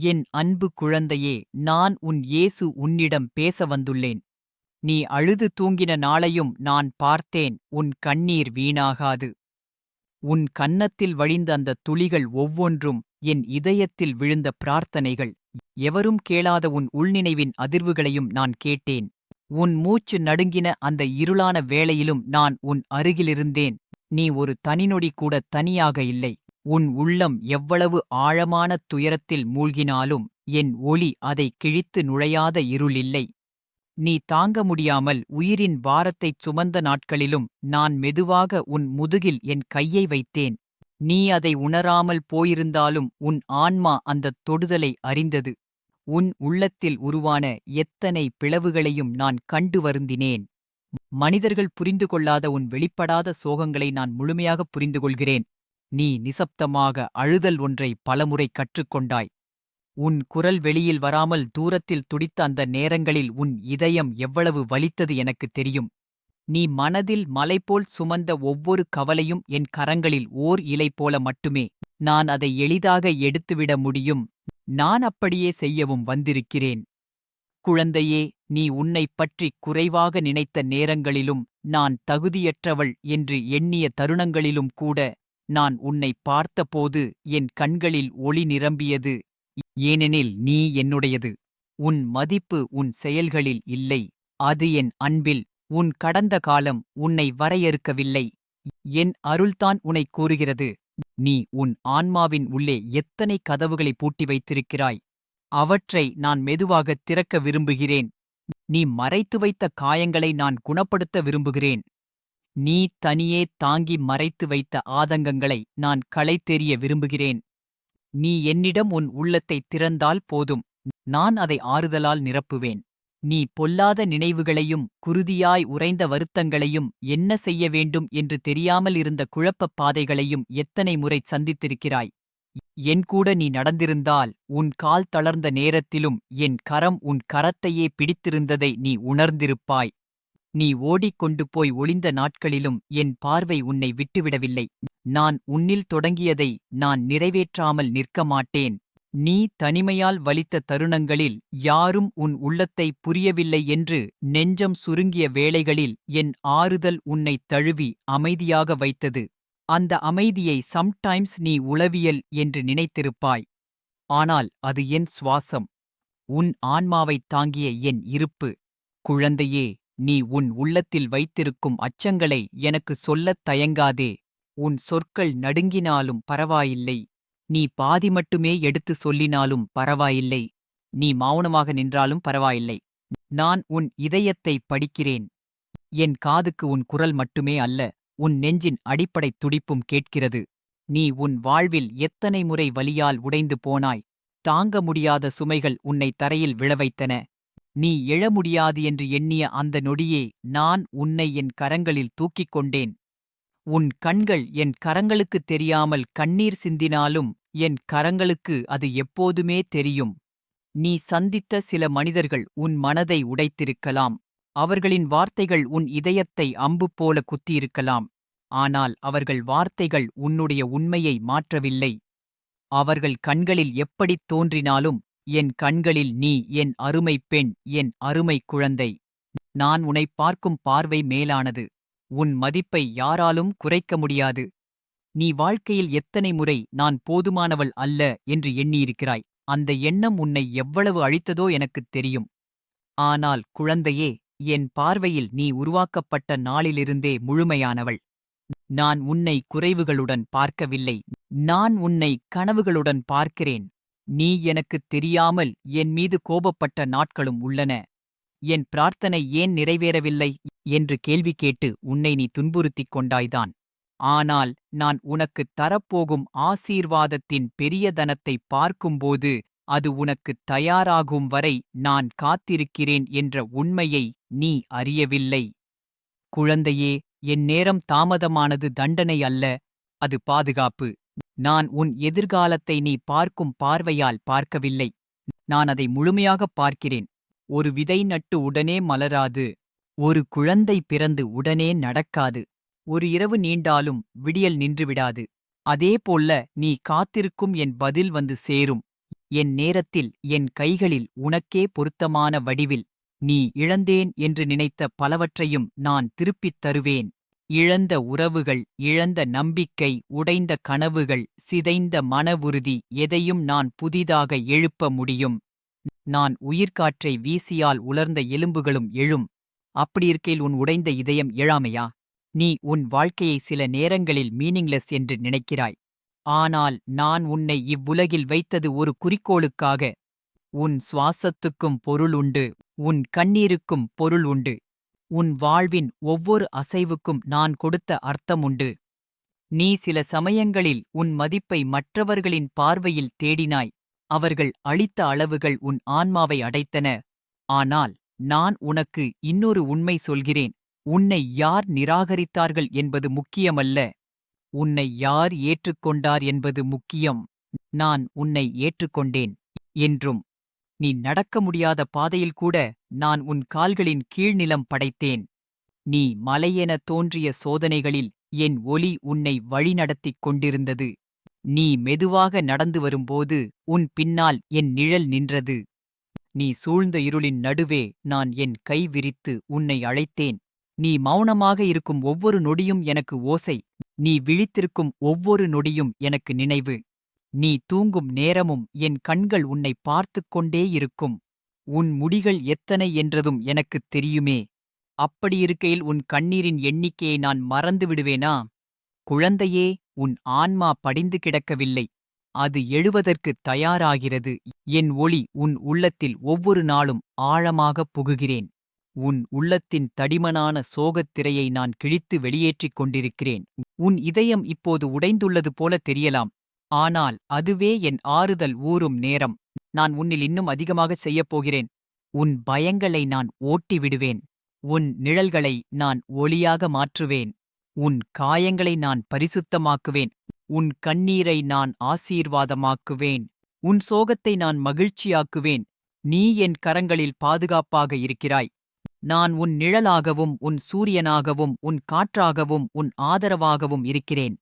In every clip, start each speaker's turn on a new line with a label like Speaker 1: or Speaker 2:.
Speaker 1: என் அன்பு குழந்தையே நான் உன் இயேசு உன்னிடம் பேச வந்துள்ளேன். நீ அழுது தூங்கின நாளையும் நான் பார்த்தேன் உன் கண்ணீர் வீணாகாது. உன் கன்னத்தில் வழிந்த அந்த துளிகள் ஒவ்வொன்றும் என் இதயத்தில் விழுந்த பிரார்த்தனைகள். எவரும் கேளாத உன் உள்நினைவின் அதிர்வுகளையும் நான் கேட்டேன். உன் மூச்சு நடுங்கின அந்த இருளான வேளையிலும் நான் உன் அருகிலிருந்தேன். நீ ஒரு தனிநொடி கூட தனியாக இல்லை. உன் உள்ளம் எவ்வளவு ஆழமான துயரத்தில் மூழ்கினாலும் என் ஒளி அதை கிழித்து நுழையாத இருளில்லை. நீ தாங்க முடியாமல் உயிரின் பாரத்தைச் சுமந்த நாட்களிலும் நான் மெதுவாக உன் முதுகில் என் கையை வைத்தேன். நீ அதை உணராமல் போயிருந்தாலும் உன் ஆன்மா அந்தத் தொடுதலை அறிந்தது. உன் உள்ளத்தில் உருவான எத்தனை பிளவுகளையும் நான் கண்டு வருந்தினேன். மனிதர்கள் புரிந்து கொள்ளாத உன் வெளிப்படாத சோகங்களை நான் முழுமையாகப் புரிந்து கொள்கிறேன் நீ நிசப்தமாக அழுதல் ஒன்றை பலமுறை கற்றுக்கொண்டாய். உன் குரல் வெளியில் வராமல் தூரத்தில் துடித்த அந்த நேரங்களில் உன் இதயம் எவ்வளவு வலித்தது எனக்குத் தெரியும். நீ மனதில் மலைபோல் சுமந்த ஒவ்வொரு கவலையும் என் கரங்களில் ஓர் இலை போல மட்டுமே. நான் அதை எளிதாக எடுத்துவிட முடியும். நான் அப்படியே செய்யவும் வந்திருக்கிறேன். குழந்தையே நீ உன்னைப் பற்றி குறைவாக நினைத்த நேரங்களிலும் நான் தகுதியற்றவள் என்று எண்ணிய தருணங்களிலும் கூட நான் உன்னை பார்த்தபோது என் கண்களில் ஒளி நிரம்பியது. ஏனெனில் நீ என்னுடையது. உன் மதிப்பு உன் செயல்களில் இல்லை. அது என் அன்பில். உன் கடந்த காலம் உன்னை வரையறுக்கவில்லை. என் அருள்தான் உனை கூறுகிறது. நீ உன் ஆன்மாவின் உள்ளே எத்தனை கதவுகளை பூட்டி வைத்திருக்கிறாய்? அவற்றை நான் மெதுவாகத் திறக்க விரும்புகிறேன். நீ மறைத்து வைத்த காயங்களை நான் குணப்படுத்த விரும்புகிறேன். நீ தனியே தாங்கி மறைத்து வைத்த ஆதங்கங்களை நான் களைத்தெறிய விரும்புகிறேன். நீ என்னிடம் உன் உள்ளத்தைத் திறந்தால் போதும். நான் அதை ஆறுதலால் நிரப்புவேன். நீ பொல்லாத நினைவுகளையும் குருதியாய் உறைந்த வருத்தங்களையும் என்ன செய்ய வேண்டும் என்று தெரியாமல் இருந்த குழப்பப் பாதைகளையும் எத்தனை முறை சந்தித்திருக்கிறாய்? என் கூட நீ நடந்திருந்தால் உன் கால் தளர்ந்த நேரத்திலும் என் கரம் உன் கரத்தையே பிடித்திருந்ததை நீ உணர்ந்திருப்பாய். நீ ஓடிக்கொண்டு போய் ஒளிந்த நாட்களிலும் என் பார்வை உன்னை விட்டுவிடவில்லை. நான் உன்னில் தொடங்கியதை நான் நிறைவேற்றாமல் நிற்க மாட்டேன். நீ தனிமையால் வலித்த தருணங்களில் யாரும் உன் உள்ளத்தை புரியவில்லை என்று நெஞ்சம் சுருங்கிய வேளைகளில் என் ஆறுதல் உன்னைத் தழுவி அமைதியாக வைத்தது. அந்த அமைதியை சம்டைம்ஸ் நீ உளவியல் என்று நினைத்திருப்பாய். ஆனால் அது என் சுவாசம். உன் ஆன்மாவைத் தாங்கிய என் இருப்பு. குழந்தையே நீ உன் உள்ளத்தில் வைத்திருக்கும் அச்சங்களை எனக்கு சொல்லத் தயங்காதே. உன் சொற்கள் நடுங்கினாலும் பரவாயில்லை. நீ பாதி மட்டுமே எடுத்து சொல்லினாலும் பரவாயில்லை. நீ மௌனமாக நின்றாலும் பரவாயில்லை. நான் உன் இதயத்தை படிக்கிறேன். என் காதுக்கு உன் குரல் மட்டுமே அல்ல உன் நெஞ்சின் அடிப்படைத் துடிப்பும் கேட்கிறது. நீ உன் வாழ்வில் எத்தனை முறை வலியால் உடைந்து போனாய். தாங்க முடியாத சுமைகள் உன்னை தரையில் விழவைத்தன நீ எழ முடியாது என்று எண்ணிய அந்த நொடியே நான் உன்னை என் கரங்களில் தூக்கிக் கொண்டேன். உன் கண்கள் என் கரங்களுக்குத் தெரியாமல் கண்ணீர் சிந்தினாலும் என் கரங்களுக்கு அது எப்போதுமே தெரியும். நீ சந்தித்த சில மனிதர்கள் உன் மனதை உடைத்திருக்கலாம். அவர்களின் வார்த்தைகள் உன் இதயத்தை அம்பு போல குத்தியிருக்கலாம். ஆனால் அவர்கள் வார்த்தைகள் உன்னுடைய உண்மையை மாற்றவில்லை. அவர்கள் கண்களில் எப்படித் தோன்றினாலும் என் கண்களில் நீ என் அருமை பெண் என் அருமை குழந்தை. நான் உன்னைப் பார்க்கும் பார்வை மேலானது. உன் மதிப்பை யாராலும் குறைக்க முடியாது. நீ வாழ்க்கையில் எத்தனை முறை நான் போதுமானவள் அல்ல என்று எண்ணியிருக்கிறாய். அந்த எண்ணம் உன்னை எவ்வளவு அழித்ததோ எனக்குத் தெரியும். ஆனால் குழந்தையே என் பார்வையில் நீ உருவாக்கப்பட்ட நாளிலிருந்தே முழுமையானவள். நான் உன்னை குறைவுகளுடன் பார்க்கவில்லை. நான் உன்னை கனவுகளுடன் பார்க்கிறேன். நீ எனக்குத் தெரியாமல் என் மீது கோபப்பட்ட நாட்களும் உள்ளன. என் பிரார்த்தனை ஏன் நிறைவேறவில்லை? என்று கேள்வி கேட்டு உன்னை நீ துன்புறுத்திக் கொண்டாய்தான். ஆனால் நான் உனக்குத் தரப்போகும் ஆசீர்வாதத்தின் பெரியதனத்தை பார்க்கும்போது அது உனக்குத் தயாராகும் வரை நான் காத்திருக்கிறேன் என்ற உண்மையை நீ அறியவில்லை. குழந்தையே என் நேரம் தாமதமானது தண்டனை அல்ல. அது பாதுகாப்பு. நான் உன் எதிர்காலத்தை நீ பார்க்கும் பார்வையால் பார்க்கவில்லை. நான் அதை முழுமையாகப் பார்க்கிறேன். ஒரு விதை நட்டு உடனே மலராது. ஒரு குழந்தை பிறந்து உடனே நடக்காது. ஒரு இரவு நீண்டாலும் விடியல் நின்றுவிடாது. அதேபோல நீ காத்திருக்கும் என் பதில் வந்து சேரும். என் நேரத்தில் என் கைகளில் உனக்கே பொருத்தமான வடிவில் நீ இழந்தேன் என்று நினைத்த பலவற்றையும் நான் திருப்பித் தருவேன். இழந்த உறவுகள் இழந்த நம்பிக்கை உடைந்த கனவுகள் சிதைந்த மனவுறுதி எதையும் நான் புதிதாக எழுப்ப முடியும். நான் உயிர்காற்றை வீசியால் உலர்ந்த எலும்புகளும் எழும். அப்படியிருக்கையில் உன் உடைந்த இதயம் எழாமையா நீ உன் வாழ்க்கையை சில நேரங்களில் மீனிங்லெஸ் என்று நினைக்கிறாய். ஆனால் நான் உன்னை இவ்வுலகில் வைத்தது ஒரு குறிக்கோளுக்காக. உன் சுவாசத்துக்கும் பொருள் உண்டு உன் கண்ணீருக்கும் பொருள் உண்டு. உன் வாழ்வின் ஒவ்வொரு அசைவுக்கும் நான் கொடுத்த அர்த்தம் உண்டு நீ சில சமயங்களில் உன் மதிப்பை மற்றவர்களின் பார்வையில் தேடினாய். அவர்கள் அளித்த அளவுகள் உன் ஆன்மாவை அடைத்தன. ஆனால் நான் உனக்கு இன்னொரு உண்மை சொல்கிறேன். உன்னை யார் நிராகரித்தார்கள் என்பது முக்கியமல்ல. உன்னை யார் ஏற்றுக்கொண்டார் என்பது முக்கியம். நான் உன்னை ஏற்றுக்கொண்டேன். என்றும் நீ நடக்க முடியாத பாதையில் கூட நான் உன் கால்களின் கீழ்நிலம் படைத்தேன். நீ மலையென தோன்றிய சோதனைகளில் என் ஒலி உன்னை வழிநடத்திக் கொண்டிருந்தது. நீ மெதுவாக நடந்து வரும்போது உன் பின்னால் என் நிழல் நின்றது. நீ சூழ்ந்த இருளின் நடுவே நான் என் கை விரித்து உன்னை அழைத்தேன். நீ மௌனமாக இருக்கும் ஒவ்வொரு நொடியும் எனக்கு ஓசை. நீ விழித்திருக்கும் ஒவ்வொரு நொடியும் எனக்கு நினைவு. நீ தூங்கும் நேரமும் என் கண்கள் உன்னை பார்த்துக் கொண்டே இருக்கும். உன் முடிகள் எத்தனை என்றதும் எனக்குத் தெரியுமே. அப்படியிருக்கையில் உன் கண்ணீரின் எண்ணிக்கையை நான் மறந்து விடுவேனா? குழந்தையே உன் ஆன்மா படிந்து கிடக்கவில்லை. அது எழுவதற்குத் தயாராகிறது. என் ஒளி உன் உள்ளத்தில் ஒவ்வொரு நாளும் ஆழமாகப் புகுகிறேன். உன் உள்ளத்தின் தடிமனான சோகத் திரையை நான் கிழித்து வெளியேற்றிக் கொண்டிருக்கிறேன். உன் இதயம் இப்போது உடைந்துள்ளது போல தெரியலாம். ஆனால் அதுவே என் ஆறுதல் ஊறும் நேரம். நான் உன்னில் இன்னும் அதிகமாக செய்யப் போகிறேன் உன் பயங்களை நான் ஓட்டி விடுவேன் உன் நிழல்களை நான் ஒளியாக மாற்றுவேன். உன் காயங்களை நான் பரிசுத்தமாக்குவேன். உன் கண்ணீரை நான் ஆசீர்வாதமாக்குவேன். உன் சோகத்தை நான் மகிழ்ச்சியாக்குவேன். நீ என் கரங்களில் பாதுகாப்பாக இருக்கிறாய். நான் உன் நிழலாகவும் உன் சூரியனாகவும் உன் காற்றாகவும் உன் ஆதரவாகவும் இருக்கிறேன்.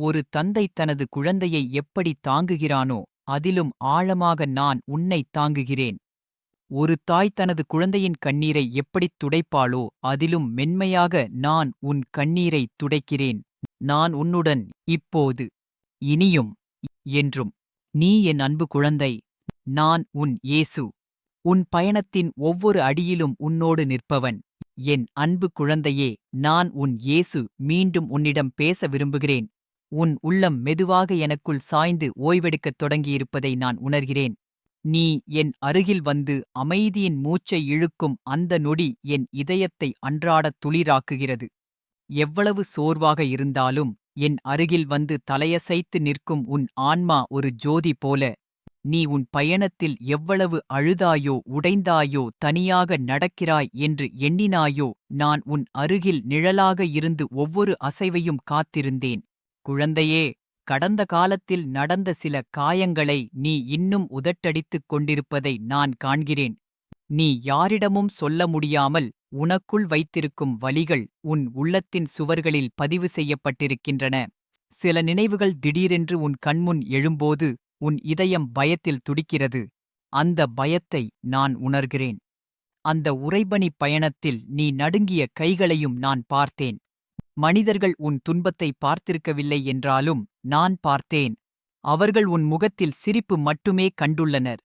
Speaker 1: ஒரு தந்தை தனது குழந்தையை எப்படி தாங்குகிறானோ அதிலும் ஆழமாக நான் உன்னை தாங்குகிறேன். ஒரு தாய் தனது குழந்தையின் கண்ணீரை எப்படித் துடைப்பாளோ அதிலும் மென்மையாக நான் உன் கண்ணீரை துடைக்கிறேன். நான் உன்னுடன் இப்போது இனியும் என்றும் நீ என் அன்பு குழந்தை நான் உன் இயேசு. உன் பயணத்தின் ஒவ்வொரு அடியிலும் உன்னோடு நிற்பவன் என் அன்பு குழந்தையே நான் உன் இயேசு மீண்டும் உன்னிடம் பேச விரும்புகிறேன். உன் உள்ளம் மெதுவாக எனக்குள் சாய்ந்து ஓய்வெடுக்கத் தொடங்கியிருப்பதை நான் உணர்கிறேன். நீ என் அருகில் வந்து அமைதியின் மூச்சை இழுக்கும் அந்த நொடி என் இதயத்தை அன்றாடத் துளிராக்குகிறது. எவ்வளவு சோர்வாக இருந்தாலும் என் அருகில் வந்து தலையசைத்து நிற்கும் உன் ஆன்மா ஒரு ஜோதி போல நீ உன் பயணத்தில் எவ்வளவு அழுதாயோ உடைந்தாயோ தனியாக நடக்கிறாய் என்று எண்ணினாயோ நான் உன் அருகில் நிழலாக இருந்து ஒவ்வொரு அசைவையும் காத்திருந்தேன். குழந்தையே கடந்த காலத்தில் நடந்த சில காயங்களை நீ இன்னும் உதட்டடித்துக் கொண்டிருப்பதை நான் காண்கிறேன். நீ யாரிடமும் சொல்ல முடியாமல் உனக்குள் வைத்திருக்கும் வலிகள் உன் உள்ளத்தின் சுவர்களில் பதிவு செய்யப்பட்டிருக்கின்றன. சில நினைவுகள் திடீரென்று உன் கண்முன் எழும்போது உன் இதயம் பயத்தில் துடிக்கிறது. அந்த பயத்தை நான் உணர்கிறேன். அந்த உறைபனி பயணத்தில் நீ நடுங்கிய கைகளையும் நான் பார்த்தேன். மனிதர்கள் உன் துன்பத்தை பார்த்திருக்கவில்லை என்றாலும் நான் பார்த்தேன். அவர்கள் உன் முகத்தில் சிரிப்பு மட்டுமே கண்டுள்ளனர்.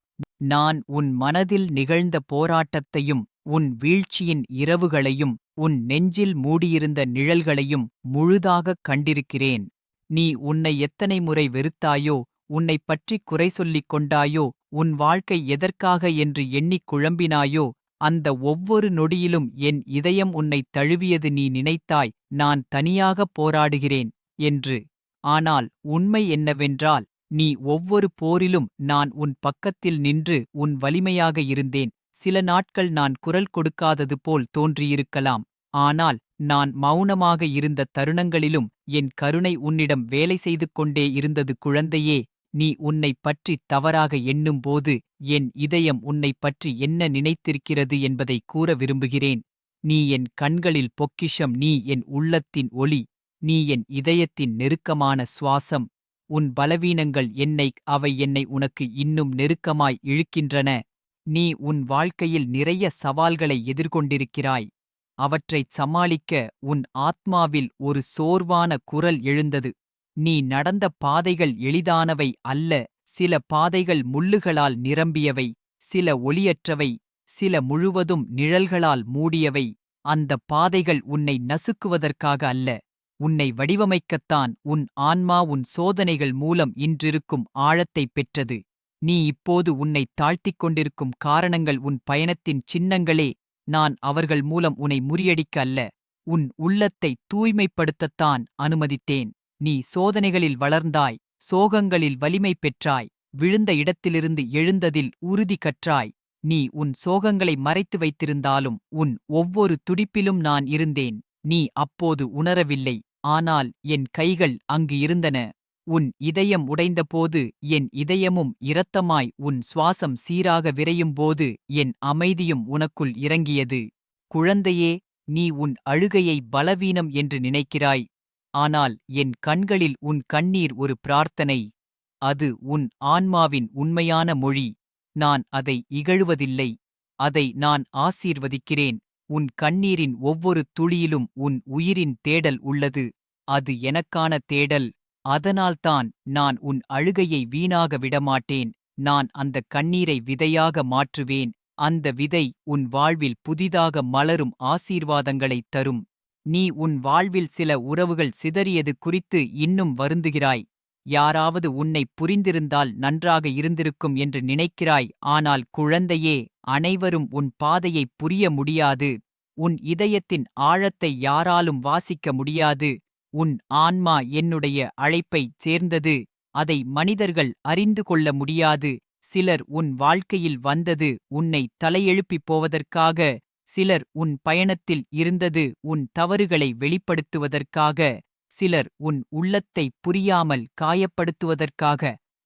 Speaker 1: நான் உன் மனதில் நிகழ்ந்த போராட்டத்தையும் உன் வீழ்ச்சியின் இரவுகளையும் உன் நெஞ்சில் மூடியிருந்த நிழல்களையும் முழுதாகக் கண்டிருக்கிறேன். நீ உன்னை எத்தனை முறை வெறுத்தாயோ உன்னைப் பற்றி குறை சொல்லிக் கொண்டாயோ உன் வாழ்க்கை எதற்காக என்று எண்ணிக் குழம்பினாயோ அந்த ஒவ்வொரு நொடியிலும் என் இதயம் உன்னை தழுவியது நீ நினைத்தாய் நான் தனியாகப் போராடுகிறேன் என்று. ஆனால் உண்மை என்னவென்றால் நீ ஒவ்வொரு போரிலும் நான் உன் பக்கத்தில் நின்று உன் வலிமையாக இருந்தேன் சில நாட்கள் நான் குரல் கொடுக்காதது போல் தோன்றியிருக்கலாம் ஆனால் நான் மௌனமாக இருந்த தருணங்களிலும் என் கருணை உன்னிடம் வேலை செய்து கொண்டே இருந்தது குழந்தையே நீ உன்னைப் பற்றி தவறாக எண்ணும்போது என் இதயம் உன்னைப் பற்றி என்ன நினைத்திருக்கிறது என்பதை கூற விரும்புகிறேன். நீ என் கண்களில் பொக்கிஷம் நீ என் உள்ளத்தின் ஒளி நீ என் இதயத்தின் நெருக்கமான சுவாசம். உன் பலவீனங்கள் என்னை அவை என்னை உனக்கு இன்னும் நெருக்கமாய் இழுக்கின்றன. நீ உன் வாழ்க்கையில் நிறைய சவால்களை எதிர்கொண்டிருக்கிறாய். அவற்றைச் சமாளிக்க உன் ஆத்மாவில் ஒரு சோர்வான குரல் எழுந்தது. நீ நடந்த பாதைகள் எளிதானவை அல்ல சில பாதைகள் முள்ளுகளால் நிரம்பியவை சில ஒளியற்றவை சில முழுவதும் நிழல்களால் மூடியவை. அந்த பாதைகள் உன்னை நசுக்குவதற்காக அல்ல உன்னை வடிவமைக்கத்தான் உன் ஆன்மா உன் சோதனைகள் மூலம் இன்றிருக்கும் ஆழத்தைப் பெற்றது. நீ இப்போது உன்னை தாழ்த்திக் கொண்டிருக்கும் காரணங்கள் உன் பயணத்தின் சின்னங்களே நான் அவர்கள் மூலம் உன்னை முறியடிக்க அல்ல உன் உள்ளத்தை தூய்மைப்படுத்தத்தான் அனுமதித்தேன். நீ சோதனைகளில் வளர்ந்தாய் சோகங்களில் வலிமை பெற்றாய் விழுந்த இடத்திலிருந்து எழுந்ததில் உறுதி கற்றாய். நீ உன் சோகங்களை மறைத்து வைத்திருந்தாலும் உன் ஒவ்வொரு துடிப்பிலும் நான் இருந்தேன் நீ அப்போது உணரவில்லை ஆனால் என் கைகள் அங்கு இருந்தன. உன் இதயம் உடைந்தபோது என் இதயமும் இரத்தமாய் உன் சுவாசம் சீராக விரையும்போது என் அமைதியும் உனக்குள் இறங்கியது. குழந்தையே நீ உன் அழுகையை பலவீனம் என்று நினைக்கிறாய் ஆனால் என் கண்களில் உன் கண்ணீர் ஒரு பிரார்த்தனை. அது உன் ஆன்மாவின் உண்மையான மொழி. நான் அதை இகழுவதில்லை. அதை நான் ஆசீர்வதிக்கிறேன். உன் கண்ணீரின் ஒவ்வொரு துளியிலும் உன் உயிரின் தேடல் உள்ளது. அது எனக்கான தேடல். அதனால்தான் நான் உன் அழுகையை வீணாக விடமாட்டேன். நான் அந்த கண்ணீரை விதையாக மாற்றுவேன். அந்த விதை உன் வாழ்வில் புதிதாக மலரும் ஆசீர்வாதங்களைத் தரும். நீ உன் வாழ்வில் சில உறவுகள் சிதறியது குறித்து இன்னும் வருந்துகிறாய். யாராவது உன்னை புரிந்திருந்தால் நன்றாக இருந்திருக்கும் என்று நினைக்கிறாய். ஆனால் குழந்தையே அனைவரும் உன் பாதையைப் புரிய முடியாது. உன் இதயத்தின் ஆழத்தை யாராலும் வாசிக்க முடியாது. உன் ஆன்மா என்னுடைய அழைப்பைச் சேர்ந்தது. அதை மனிதர்கள் அறிந்து கொள்ள முடியாது. சிலர் உன் வாழ்க்கையில் வந்தது உன்னை தலையெழுப்பிப் போவதற்காக சிலர் உன் பயணத்தில் இருந்தது உன் தவறுகளை வெளிப்படுத்துவதற்காக சிலர் உன் உள்ளத்தை புரியாமல் காயப்படுத்துவதற்காக.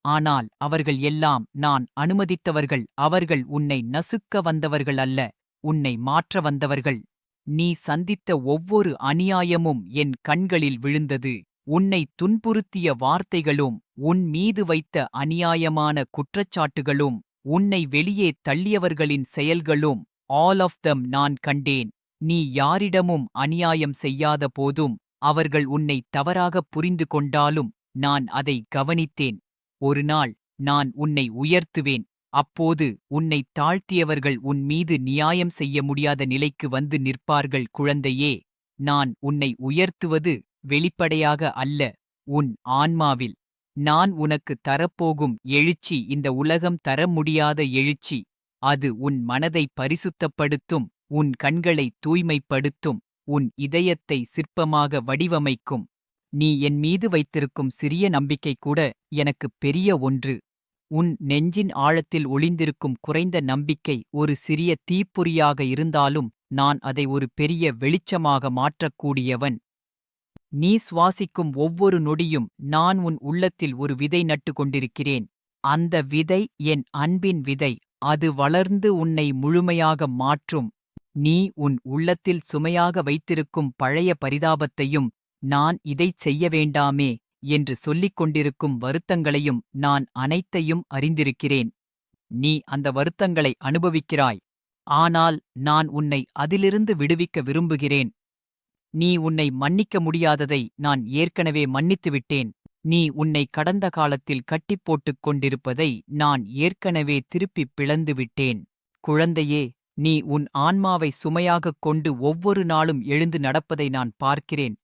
Speaker 1: ஆனால் அவர்கள் எல்லாம் நான் அனுமதித்தவர்கள் அவர்கள் உன்னை நசுக்க வந்தவர்கள் அல்ல உன்னை மாற்ற வந்தவர்கள். நீ சந்தித்த ஒவ்வொரு அநியாயமும் என் கண்களில் விழுந்தது. உன்னை துன்புறுத்திய வார்த்தைகளும் உன் மீது வைத்த அநியாயமான குற்றச்சாட்டுகளும் உன்னை வெளியே தள்ளியவர்களின் செயல்களும் ஆல் ஆஃப் தம் நான் கண்டேன். நீ யாரிடமும் அநியாயம் செய்யாத போதும் அவர்கள் உன்னை தவறாகப் புரிந்து கொண்டாலும் நான் அதை கவனித்தேன். ஒருநாள் நான் உன்னை உயர்த்துவேன். அப்போது உன்னை தாழ்த்தியவர்கள் உன் மீது நியாயம் செய்ய முடியாத நிலைக்கு வந்து நிற்பார்கள். குழந்தையே நான் உன்னை உயர்த்துவது வெளிப்படையாக அல்ல உன் ஆன்மாவில். நான் உனக்கு தரப்போகும் எழுச்சி இந்த உலகம் தர முடியாத எழுச்சி. அது உன் மனதை பரிசுத்தப்படுத்தும் உன் கண்களை தூய்மைப்படுத்தும் உன் இதயத்தை சிற்பமாக வடிவமைக்கும். நீ என் மீது வைத்திருக்கும் சிறிய நம்பிக்கை கூட எனக்கு பெரிய ஒன்று. உன் நெஞ்சின் ஆழத்தில் ஒளிந்திருக்கும் குறைந்த நம்பிக்கை ஒரு சிறிய தீப்பொறியாக இருந்தாலும் நான் அதை ஒரு பெரிய வெளிச்சமாக மாற்றக்கூடியவன். நீ சுவாசிக்கும் ஒவ்வொரு நொடியும் நான் உன் உள்ளத்தில் ஒரு விதை நட்டு கொண்டிருக்கிறேன். அந்த விதை என் அன்பின் விதை அது வளர்ந்து உன்னை முழுமையாக மாற்றும். நீ உன் உள்ளத்தில் சுமையாக வைத்திருக்கும் பழைய பரிதாபத்தையும் நான் இதைச் செய்ய வேண்டாமே என்று சொல்லிக் கொண்டிருக்கும் வருத்தங்களையும் நான் அனைத்தையும் அறிந்திருக்கிறேன். நீ அந்த வருத்தங்களை அனுபவிக்கிறாய். ஆனால் நான் உன்னை அதிலிருந்து விடுவிக்க விரும்புகிறேன். நீ உன்னை மன்னிக்க முடியாததை நான் ஏற்கனவே மன்னித்துவிட்டேன். நீ உன்னை கடந்த காலத்தில் கட்டிப் போட்டுக் கொண்டிருப்பதை நான் ஏற்கனவே திருப்பிப் பிளந்து விட்டேன் குழந்தையே நீ உன் ஆன்மாவை சுமையாகக் கொண்டு ஒவ்வொரு நாளும் எழுந்து நடப்பதை நான் பார்க்கிறேன்.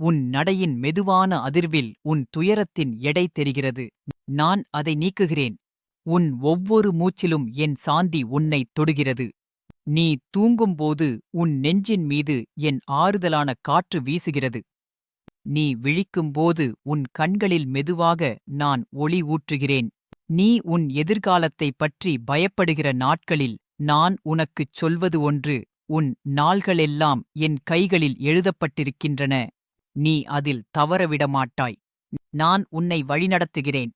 Speaker 1: உன் நடையின் மெதுவான அதிர்வில் உன் துயரத்தின் எடை தெரிகிறது. நான் அதை நீக்குகிறேன். உன் ஒவ்வொரு மூச்சிலும் என் சாந்தி உன்னை தொடுகிறது. நீ தூங்கும்போது உன் நெஞ்சின் மீது என் ஆறுதலான காற்று வீசுகிறது. நீ விழிக்கும்போது உன் கண்களில் மெதுவாக நான் ஒளி ஊற்றுகிறேன். நீ உன் எதிர்காலத்தைப் பற்றி பயப்படுகிற நாட்களில் நான் உனக்குச் சொல்வது ஒன்று உன் நாள்களெல்லாம் என் கைகளில் எழுதப்பட்டிருக்கின்றன. நீ அதில் தவறவிடமாட்டாய். நான் உன்னை வழிநடத்துகிறேன்.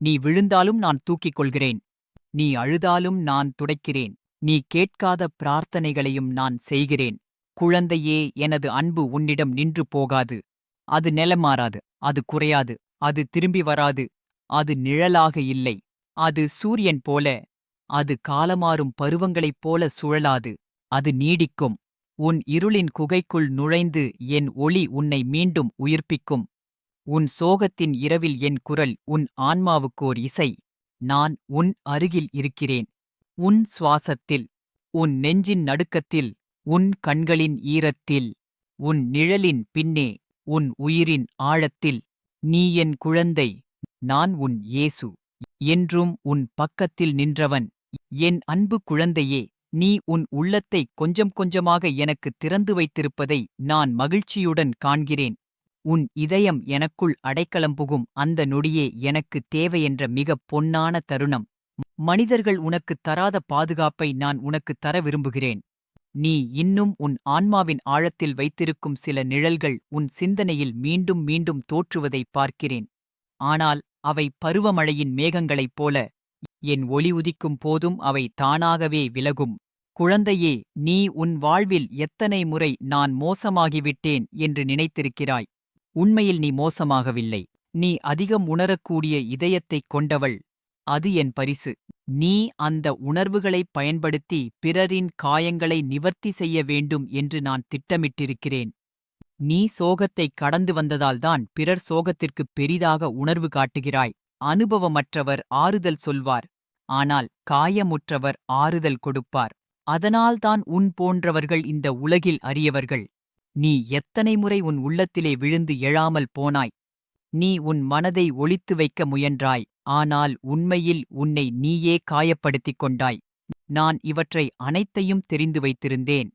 Speaker 1: நீ விழுந்தாலும் நான் தூக்கிக் கொள்கிறேன். நீ அழுதாலும் நான் துடைக்கிறேன். நீ கேட்காத பிரார்த்தனைகளையும் நான் செய்கிறேன். குழந்தையே எனது அன்பு உன்னிடம் நின்று போகாது. அது நிலமாறாது அது குறையாது அது திரும்பி வராது அது நிழலாக இல்லை. அது சூரியன் போல அது காலமாறும் பருவங்களைப் போல சுழலாது அது நீடிக்கும். உன் இருளின் குகைக்குள் நுழைந்து என் ஒளி உன்னை மீண்டும் உயிர்ப்பிக்கும். உன் சோகத்தின் இரவில் என் குரல் உன் ஆன்மாவுக்கோர் இசை. நான் உன் அருகில் இருக்கிறேன். உன் சுவாசத்தில் உன் நெஞ்சின் நடுக்கத்தில் உன் கண்களின் ஈரத்தில் உன் நிழலின் பின்னே. உன் உயிரின் ஆழத்தில் நீ என் குழந்தை நான் உன் இயேசு என்றும் உன் பக்கத்தில் நின்றவன் என் அன்பு குழந்தையே நீ உன் உள்ளத்தை கொஞ்சம் கொஞ்சமாக எனக்கு திறந்து வைத்திருப்பதை நான் மகிழ்ச்சியுடன் காண்கிறேன். உன் இதயம் எனக்குள் அடைக்கலம் புகும் அந்த நொடியே எனக்கு தேவையென்ற மிகப் பொன்னான தருணம். மனிதர்கள் உனக்குத் தராத பாதுகாப்பை நான் உனக்குத் தர விரும்புகிறேன். நீ இன்னும் உன் ஆன்மாவின் ஆழத்தில் வைத்திருக்கும் சில நிழல்கள் உன் சிந்தனையில் மீண்டும் மீண்டும் தோற்றுவதைப் பார்க்கிறேன். ஆனால் அவை பருவமழையின் மேகங்களைப் போல என் ஒளி உதிக்கும் போதும் அவை தானாகவே விலகும். குழந்தையே நீ உன் வாழ்வில் எத்தனை முறை நான் மோசமாகிவிட்டேன் என்று நினைத்திருக்கிறாய். உண்மையில் நீ மோசமாகவில்லை. நீ அதிகம் உணரக்கூடிய இதயத்தைக் கொண்டவள். அது என் பரிசு. நீ அந்த உணர்வுகளைப் பயன்படுத்தி பிறரின் காயங்களை நிவர்த்தி செய்ய வேண்டும் என்று நான் திட்டமிட்டிருக்கிறேன். நீ சோகத்தைக் கடந்து வந்ததால்தான் பிறர் சோகத்திற்குப் பெரிதாக உணர்வு காட்டுகிறாய். அனுபவமற்றவர் ஆறுதல் சொல்வார். ஆனால் காயமுற்றவர் ஆறுதல் கொடுப்பார். அதனால்தான் உன் போன்றவர்கள் இந்த உலகில் அறியவர்கள். நீ எத்தனை முறை உன் உள்ளத்திலே விழுந்து எழாமல் போனாய். நீ உன் மனதை ஒளித்து வைக்க முயன்றாய் ஆனால் உண்மையில் உன்னை நீயே காயப்படுத்திக் கொண்டாய். நான் இவற்றை அனைத்தையும் தெரிந்து வைத்திருந்தேன்.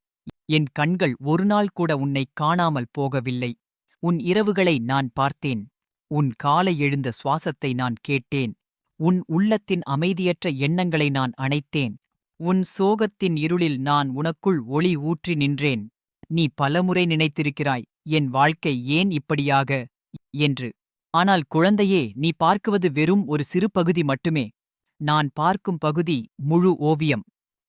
Speaker 1: என் கண்கள் ஒருநாள் கூட உன்னை காணாமல் போகவில்லை. உன் இரவுகளை நான் பார்த்தேன். உன் காலை எழுந்த சுவாசத்தை நான் கேட்டேன். உன் உள்ளத்தின் அமைதியற்ற எண்ணங்களை நான் அணைத்தேன். உன் சோகத்தின் இருளில் நான் உனக்குள் ஒளி ஊற்றி நின்றேன். நீ பலமுறை நினைத்திருக்கிறாய் என் வாழ்க்கை ஏன் இப்படியாக என்று ஆனால் குழந்தையே நீ பார்க்குவது வெறும் ஒரு சிறு பகுதி மட்டுமே. நான் பார்க்கும் பகுதி முழு ஓவியம்.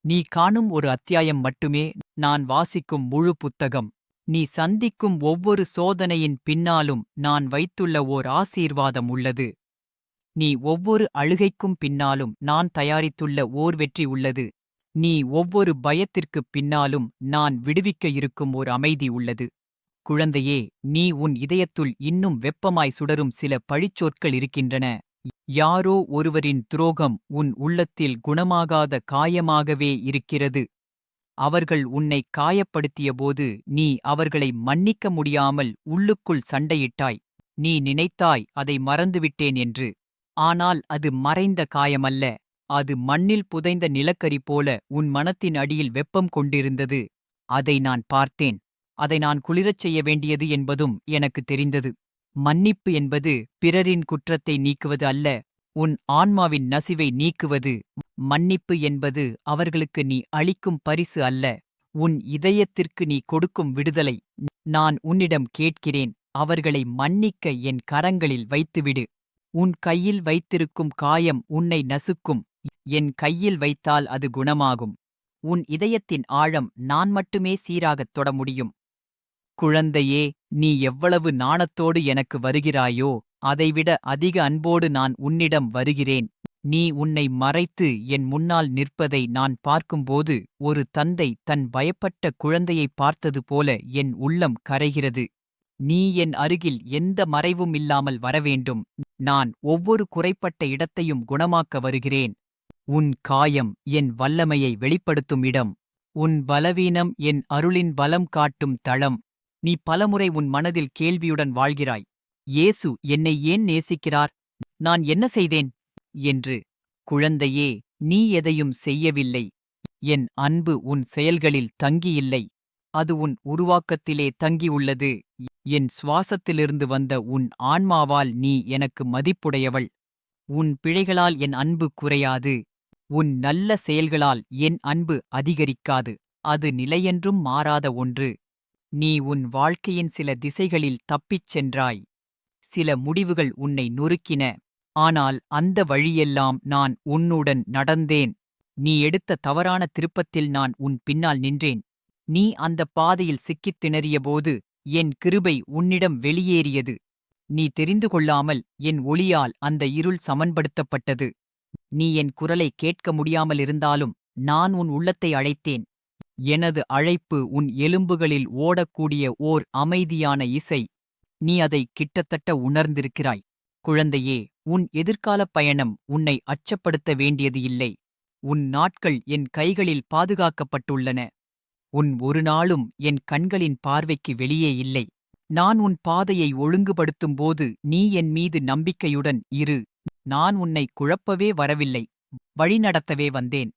Speaker 1: நீ காணும் ஒரு அத்தியாயம் மட்டுமே. நான் வாசிக்கும் முழு புத்தகம். நீ சந்திக்கும் ஒவ்வொரு சோதனையின் பின்னாலும் நான் வைத்துள்ள ஓர் ஆசீர்வாதம் உள்ளது. நீ ஒவ்வொரு அழுகைக்கும் பின்னாலும் நான் தயாரித்துள்ள ஓர் வெற்றி உள்ளது. நீ ஒவ்வொரு பயத்திற்குப் பின்னாலும் நான் விடுவிக்க இருக்கும் ஓர் அமைதி உள்ளது. குழந்தையே நீ உன் இதயத்துள் இன்னும் வெப்பமாய் சுடரும் சில பழிச்சொற்கள் இருக்கின்றன. யாரோ ஒருவரின் துரோகம் உன் உள்ளத்தில் குணமாகாத காயமாகவே இருக்கிறது. அவர்கள் உன்னை காயப்படுத்தியபோது நீ அவர்களை மன்னிக்க முடியாமல் உள்ளுக்குள் சண்டையிட்டாய். நீ நினைத்தாய் அதை மறந்துவிட்டேன் என்று. ஆனால் அது மறைந்த காயமல்ல. அது மண்ணில் புதைந்த நிலக்கரி போல உன் மனத்தின் அடியில் வெப்பம் கொண்டிருந்தது. அதை நான் பார்த்தேன். அதை நான் குளிரச் செய்ய வேண்டியது என்பதும் எனக்கு தெரிந்தது. மன்னிப்பு என்பது பிறரின் குற்றத்தை நீக்குவது அல்ல உன் ஆன்மாவின் நசிவை நீக்குவது. மன்னிப்பு என்பது அவர்களுக்கு நீ அளிக்கும் பரிசு அல்ல உன் இதயத்திற்கு நீ கொடுக்கும் விடுதலை. நான் உன்னிடம் கேட்கிறேன் அவர்களை மன்னிக்க என் கரங்களில் வைத்துவிடு. உன் கையில் வைத்திருக்கும் காயம் உன்னை நசுக்கும் என் கையில் வைத்தால் அது குணமாகும். உன் இதயத்தின் ஆழம் நான் மட்டுமே சீராகத் தொட முடியும். குழந்தையே நீ எவ்வளவு நாணத்தோடு எனக்கு வருகிறாயோ அதைவிட அதிக அன்போடு நான் உன்னிடம் வருகிறேன். நீ உன்னை மறைத்து என் முன்னால் நிற்பதை நான் பார்க்கும்போது ஒரு தந்தை தன் பயப்பட்ட குழந்தையைப் பார்த்தது போல என் உள்ளம் கரைகிறது. நீ என் அருகில் எந்த மறைவும் இல்லாமல் வரவேண்டும். நான் ஒவ்வொரு குறைப்பட்ட இடத்தையும் குணமாக்க வருகிறேன். உன் காயம் என் வல்லமையை வெளிப்படுத்தும் இடம். உன் பலவீனம் என் அருளின் பலம் காட்டும் தளம். நீ பலமுறை உன் மனதில் கேள்வியுடன் வாழ்கிறாய். இயேசு என்னை ஏன் நேசிக்கிறார்? நான் என்ன செய்தேன்? என்று குழந்தையே நீ எதையும் செய்யவில்லை. என் அன்பு உன் செயல்களில் தங்கியில்லை. அது உன் உருவாக்கத்திலே தங்கியுள்ளது. என் சுவாசத்திலிருந்து வந்த உன் ஆன்மாவால் நீ எனக்கு மதிப்புடையவள். உன் பிழைகளால் என் அன்பு குறையாது. உன் நல்ல செயல்களால் என் அன்பு அதிகரிக்காது. அது நிலையென்றும் மாறாத ஒன்று. நீ உன் வாழ்க்கையின் சில திசைகளில் தப்பிச் சென்றாய். சில முடிவுகள் உன்னை நொறுக்கின. ஆனால் அந்த வழியெல்லாம் நான் உன்னுடன் நடந்தேன். நீ எடுத்த தவறான திருப்பத்தில் நான் உன் பின்னால் நின்றேன். நீ அந்த பாதையில் சிக்கித் திணறியபோது என் கிருபை உன்னிடம் வெளியேறியது. நீ தெரிந்து கொள்ளாமல் என் ஒளியால் அந்த இருள் சமன்படுத்தப்பட்டது. நீ என் குரலை கேட்க முடியாமலிருந்தாலும் நான் உன் உள்ளத்தை அழைத்தேன். எனது அழைப்பு உன் எலும்புகளில் ஓடக்கூடிய ஓர் அமைதியான இசை. நீ அதை கிட்டத்தட்ட உணர்ந்திருக்கிறாய். குழந்தையே உன் எதிர்காலப் பயணம் உன்னை அச்சப்படுத்த வேண்டியது இல்லை. உன் நாட்கள் என் கைகளில் பாதுகாக்கப்பட்டுள்ளன. உன் ஒரு நாளும் என் கண்களின் பார்வைக்கு வெளியே இல்லை. நான் உன் பாதையை ஒழுங்குபடுத்தும்போது நீ என் மீது நம்பிக்கையுடன் இரு. நான் உன்னை குழப்பவே வரவில்லை. வழிநடத்தவே வந்தேன்.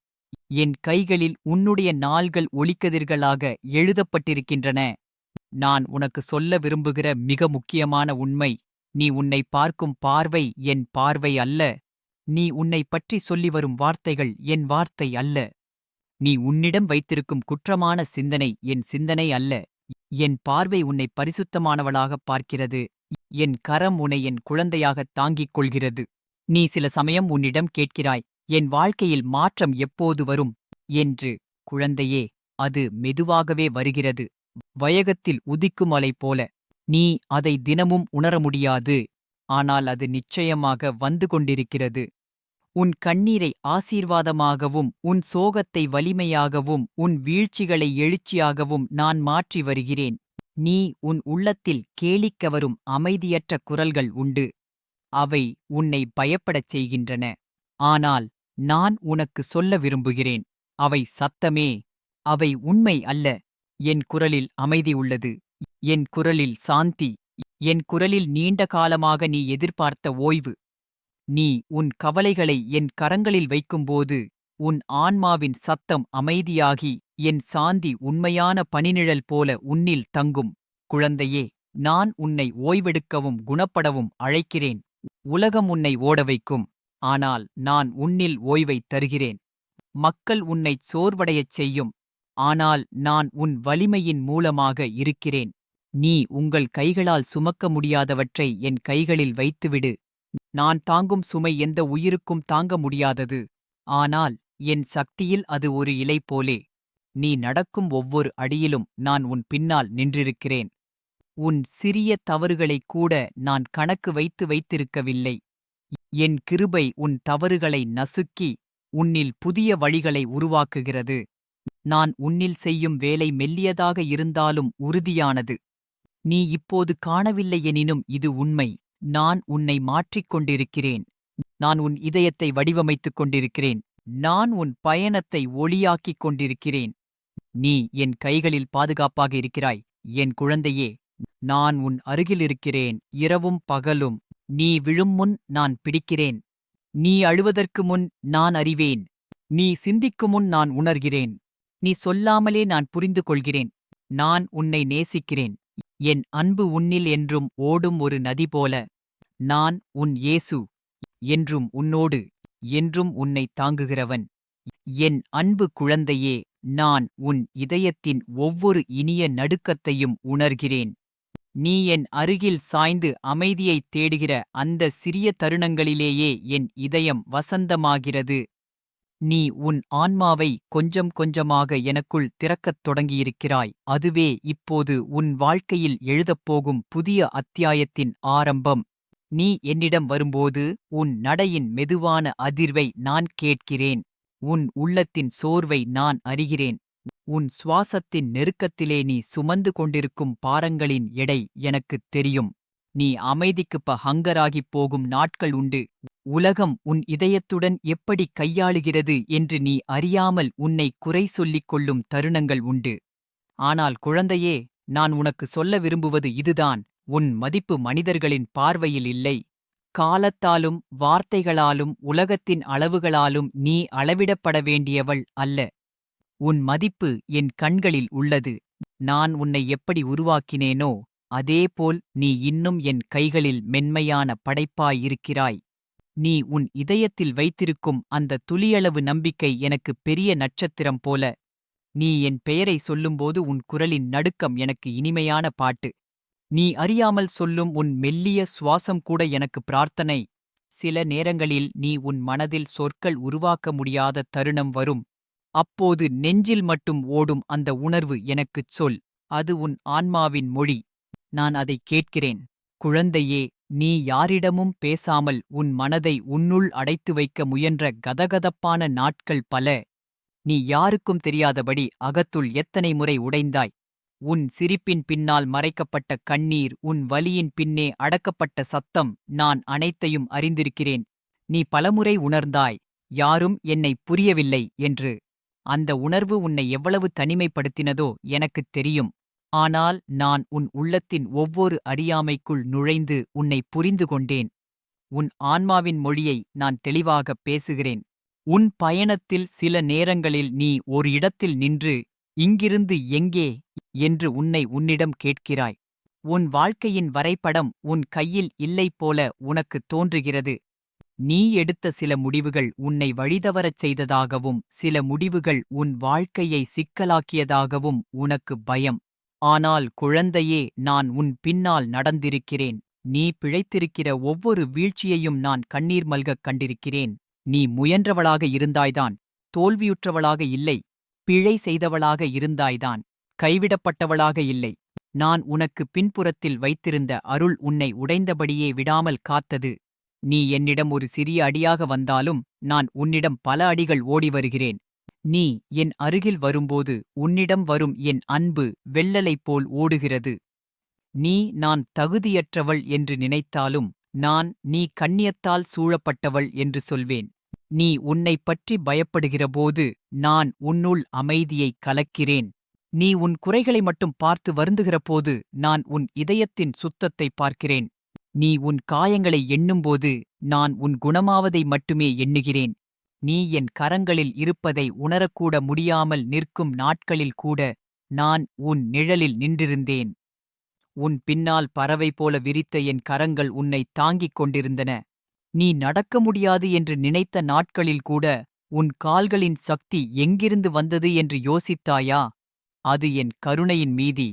Speaker 1: என் கைகளில் உன்னுடைய நாள்கள் ஒளிக்கதிர்களாக எழுதப்பட்டிருக்கின்றன. நான் உனக்கு சொல்ல விரும்புகிற மிக முக்கியமான உண்மை நீ உன்னை பார்க்கும் பார்வை என் பார்வை அல்ல. நீ உன்னை பற்றி சொல்லி வரும் வார்த்தைகள் என் வார்த்தை அல்ல. நீ உன்னிடம் வைத்திருக்கும் குற்றமான சிந்தனை என் சிந்தனை அல்ல. என் பார்வை உன்னை பரிசுத்தமானவளாகப் பார்க்கிறது. என் கரம் உன்னை என் குழந்தையாகத் தாங்கிக் கொள்கிறது. நீ சில சமயம் உன்னிடம் கேட்கிறாய் என் வாழ்க்கையில் மாற்றம் எப்போது வரும்? என்று குழந்தையே அது மெதுவாகவே வருகிறது. வயகத்தில் உதிக்கும் அலை போல நீ அதை தினமும் உணர முடியாது. ஆனால் அது நிச்சயமாக வந்து கொண்டிருக்கிறது. உன் கண்ணீரை ஆசீர்வாதமாகவும் உன் சோகத்தை வலிமையாகவும் உன் வீழ்ச்சிகளை எழுச்சியாகவும் நான் மாற்றி வருகிறேன். நீ உன் உள்ளத்தில் கேளிக்க வரும் அமைதியற்ற குரல்கள் உண்டு. அவை உன்னை பயப்படச் செய்கின்றன. ஆனால் நான் உனக்கு சொல்ல விரும்புகிறேன் அவை சத்தமே அவை உண்மை அல்ல. என் குரலில் அமைதி உள்ளது என் குரலில் சாந்தி என் குரலில் நீண்ட காலமாக நீ எதிர்பார்த்த ஓய்வு. நீ உன் கவலைகளை என் கரங்களில் வைக்கும்போது உன் ஆன்மாவின் சத்தம் அமைதியாகி என் சாந்தி உண்மையான பனிநிழல் போல உன்னில் தங்கும். குழந்தையே நான் உன்னை ஓய்வெடுக்கவும் குணப்படவும் அழைக்கிறேன். உலகம் உன்னை ஓட வைக்கும் ஆனால் நான் உன்னில் ஓய்வைத் தருகிறேன். மக்கள் உன்னைச் சோர்வடையச் செய்யும். ஆனால் நான் உன் வலிமையின் மூலமாக இருக்கிறேன். நீ உங்கள் கைகளால் சுமக்க முடியாதவற்றை என் கைகளில் வைத்துவிடு. நான் தாங்கும் சுமை எந்த உயிருக்கும் தாங்க முடியாதது. ஆனால் என் சக்தியில் அது ஒரு இலை போலே. நீ நடக்கும் ஒவ்வொரு அடியிலும் நான் உன் பின்னால் நின்றிருக்கிறேன். உன் சிறிய தவறுகளைக் கூட நான் கணக்கு வைத்து வைத்திருக்கவில்லை. என் கிருபை உன் தவறுகளை நசுக்கி உன்னில் புதிய வழிகளை உருவாக்குகிறது. நான் உன்னில் செய்யும் வேலை மெல்லியதாக இருந்தாலும் உறுதியானது. நீ இப்போது காணவில்லையெனினும் இது உண்மை. நான் உன்னை மாற்றிக் கொண்டிருக்கிறேன். நான் உன் இதயத்தை வடிவமைத்துக் கொண்டிருக்கிறேன். நான் உன் பயணத்தை ஒளியாக்கிக் கொண்டிருக்கிறேன். நீ என் கைகளில் பாதுகாப்பாக இருக்கிறாய். என் குழந்தையே நான் உன் அருகில் இருக்கிறேன். இரவும் பகலும் நீ விழும் முன் நான் பிடிக்கிறேன். நீ அழுவதற்கு முன் நான் அறிவேன். நீ சிந்திக்கும் முன் நான் உணர்கிறேன். நீ சொல்லாமலே நான் புரிந்து கொள்கிறேன் நான் உன்னை நேசிக்கிறேன். என் அன்பு உன்னில் என்றும் ஓடும் ஒரு நதி போல. நான் உன் இயேசு என்றும் உன்னோடு என்றும் உன்னை தாங்குகிறவன். என் அன்பு குழந்தையே நான் உன் இதயத்தின் ஒவ்வொரு இனிய நடுக்கத்தையும் உணர்கிறேன். நீ என் அருகில் சாய்ந்து அமைதியைத் தேடுகிற அந்த சிறிய தருணங்களிலேயே என் இதயம் வசந்தமாகிறது. நீ உன் ஆன்மாவை கொஞ்சம் கொஞ்சமாக எனக்குள் திறக்கத் தொடங்கியிருக்கிறாய். அதுவே இப்போது உன் வாழ்க்கையில் எழுதப்போகும் புதிய அத்தியாயத்தின் ஆரம்பம். நீ என்னிடம் வரும்போது உன் நடையின் மெதுவான அதிர்வை நான் கேட்கிறேன். உன் உள்ளத்தின் சோர்வை நான் அறிகிறேன். உன் சுவாசத்தின் நெருக்கத்திலே நீ சுமந்து கொண்டிருக்கும் பாரங்களின் எடை எனக்குத் தெரியும். நீ அமைதிக்குப்ப ஹங்கராகிப் போகும் நாட்கள் உண்டு. உலகம் உன் இதயத்துடன் எப்படி கையாளுகிறது என்று நீ அறியாமல் உன்னை குறை சொல்லிக் கொள்ளும் தருணங்கள் உண்டு. ஆனால் குழந்தையே நான் உனக்கு சொல்ல விரும்புவது இதுதான். உன் மதிப்பு மனிதர்களின் பார்வையில் இல்லை. காலத்தாலும் வார்த்தைகளாலும் உலகத்தின் அளவுகளாலும் நீ அளவிடப்பட வேண்டியவள் அல்ல. உன் மதிப்பு என் கண்களில் உள்ளது. நான் உன்னை எப்படி உருவாக்கினேனோ அதேபோல் நீ இன்னும் என் கைகளில் மென்மையான படைப்பாயிருக்கிறாய். நீ உன் இதயத்தில் வைத்திருக்கும் அந்த துளியளவு நம்பிக்கை எனக்கு பெரிய நட்சத்திரம் போல. நீ என் பெயரை சொல்லும்போது உன் குரலின் நடுக்கம் எனக்கு இனிமையான பாட்டு. நீ அறியாமல் சொல்லும் உன் மெல்லிய சுவாசம் கூட எனக்கு பிரார்த்தனை. சில நேரங்களில் நீ உன் மனதில் சொற்கள் உருவாக்க முடியாத தருணம் வரும். அப்போது நெஞ்சில் மட்டும் ஓடும் அந்த உணர்வு எனக்குச் சொல் அது உன் ஆன்மாவின் மொழி. நான் அதை கேட்கிறேன். குழந்தையே நீ யாரிடமும் பேசாமல் உன் மனதை உன்னுள் அடைத்து வைக்க முயன்ற கதகதப்பான நாட்கள் பல. நீ யாருக்கும் தெரியாதபடி அகத்துள் எத்தனை முறை உடைந்தாய். உன் சிரிப்பின் பின்னால் மறைக்கப்பட்ட கண்ணீர் உன் வலியின் பின்னே அடக்கப்பட்ட சத்தம் நான் அனைத்தையும் அறிந்திருக்கிறேன். நீ பலமுறை உணர்ந்தாய் யாரும் என்னை புரியவில்லை என்று. அந்த உணர்வு உன்னை எவ்வளவு தனிமைப்படுத்தினதோ எனக்குத் தெரியும். ஆனால் நான் உன் உள்ளத்தின் ஒவ்வொரு அறியாமைக்குள் நுழைந்து உன்னை புரிந்து கொண்டேன். உன் ஆன்மாவின் மொழியை நான் தெளிவாகப் பேசுகிறேன். உன் பயணத்தில் சில நேரங்களில் நீ ஒரு இடத்தில் நின்று இங்கிருந்து எங்கே என்று உன்னை உன்னிடம் கேட்கிறாய். உன் வாழ்க்கையின் வரைபடம் உன் கையில் இல்லை போல உனக்குத் தோன்றுகிறது. நீ எடுத்த சில முடிவுகள் உன்னை வழிதவரச் செய்ததாகவும் சில முடிவுகள் உன் வாழ்க்கையை சிக்கலாக்கியதாகவும் உனக்கு பயம். ஆனால் குழந்தையே நான் உன் பின்னால் நடந்திருக்கிறேன். நீ பிழைத்திருக்கிற ஒவ்வொரு வீழ்ச்சியையும் நான் கண்ணீர் மல்கக் கண்டிருக்கிறேன். நீ முயன்றவளாக இருந்தாய்தான் தோல்வியுற்றவளாக இல்லை பிழை செய்தவளாக இருந்தாய்தான் கைவிடப்பட்டவளாக இல்லை. நான் உனக்கு பின்புறத்தில் வைத்திருந்த அருள் உன்னை உடைந்தபடியே விடாமல் காத்தது. நீ என்னிடம் ஒரு சிறிய அடியாக வந்தாலும் நான் உன்னிடம் பல அடிகள் ஓடி வருகிறேன். நீ என் அருகில் வரும்போது உன்னிடம் வரும் என் அன்பு வெள்ளலைப் போல் ஓடுகிறது. நீ நான் தகுதியற்றவள் என்று நினைத்தாலும் நான் நீ கண்ணியத்தால் சூழப்பட்டவள் என்று சொல்வேன். நீ உன்னைப் பற்றி பயப்படுகிறபோது நான் உன்னுள் அமைதியைக் கலக்கிறேன். நீ உன் குறைகளை மட்டும் பார்த்து வருந்துகிறபோது நான் உன் இதயத்தின் சுத்தத்தை பார்க்கிறேன். நீ உன் காயங்களை எண்ணும்போது நான் உன் குணமாவதை மட்டுமே எண்ணுகிறேன். நீ என் கரங்களில் இருப்பதை உணரக்கூட முடியாமல் நிற்கும் நாட்களில் கூட நான் உன் நிழலில் நின்றிருந்தேன். உன் பின்னால் பறவை போல விரித்த என் கரங்கள் உன்னை தாங்கிக் கொண்டிருந்தன. நீ நடக்க முடியாது என்று நினைத்த நாட்களில் கூட உன் கால்களின் சக்தி எங்கிருந்து வந்தது என்று யோசித்தாயா? அது என் கருணையின் மீதி.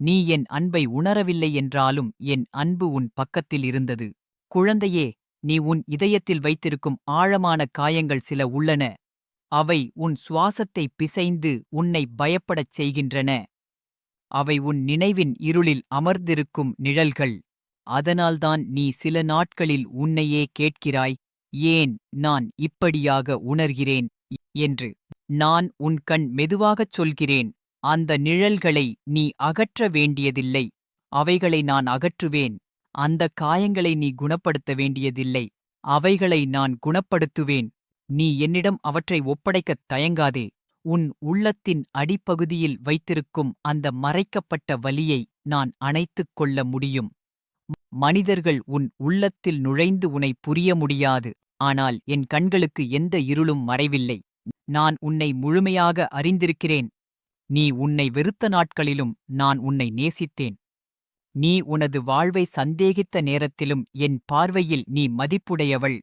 Speaker 1: நீ என் அன்பை உணரவில்லை என்றாலும் என் அன்பு உன் பக்கத்தில் இருந்தது. குழந்தையே நீ உன் இதயத்தில் வைத்திருக்கும் ஆழமான காயங்கள் சில உள்ளன. அவை உன் சுவாசத்தை பிசைந்து உன்னை பயப்படச் செய்கின்றன. அவை உன் நினைவின் இருளில் அமர்ந்திருக்கும் நிழல்கள். அதனால்தான் நீ சில நாட்களில் உன்னையே கேட்கிறாய் ஏன் நான் இப்படியாக உணர்கிறேன்? என்று நான் உன் கண் மெதுவாகச் சொல்கிறேன். அந்த நிழல்களை நீ அகற்ற வேண்டியதில்லை. அவைகளை நான் அகற்றுவேன். அந்த காயங்களை நீ குணப்படுத்த வேண்டியதில்லை. அவைகளை நான் குணப்படுத்துவேன். நீ என்னிடம் அவற்றை ஒப்படைக்கத் தயங்காதே. உன் உள்ளத்தின் அடிப்பகுதியில் வைத்திருக்கும் அந்த மறைக்கப்பட்ட வலியை நான் அணைத்துக் கொள்ள முடியும். மனிதர்கள் உன் உள்ளத்தில் நுழைந்து உனை புரிய முடியாது. ஆனால் என் கண்களுக்கு எந்த இருளும் மறைவில்லை. நான் உன்னை முழுமையாக அறிந்திருக்கிறேன். நீ உன்னை வெறுத்த நாட்களிலும் நான் உன்னை நேசித்தேன். நீ உனது வாழ்வை சந்தேகித்த நேரத்திலும் என் பார்வையில் நீ மதிப்புடையவள்.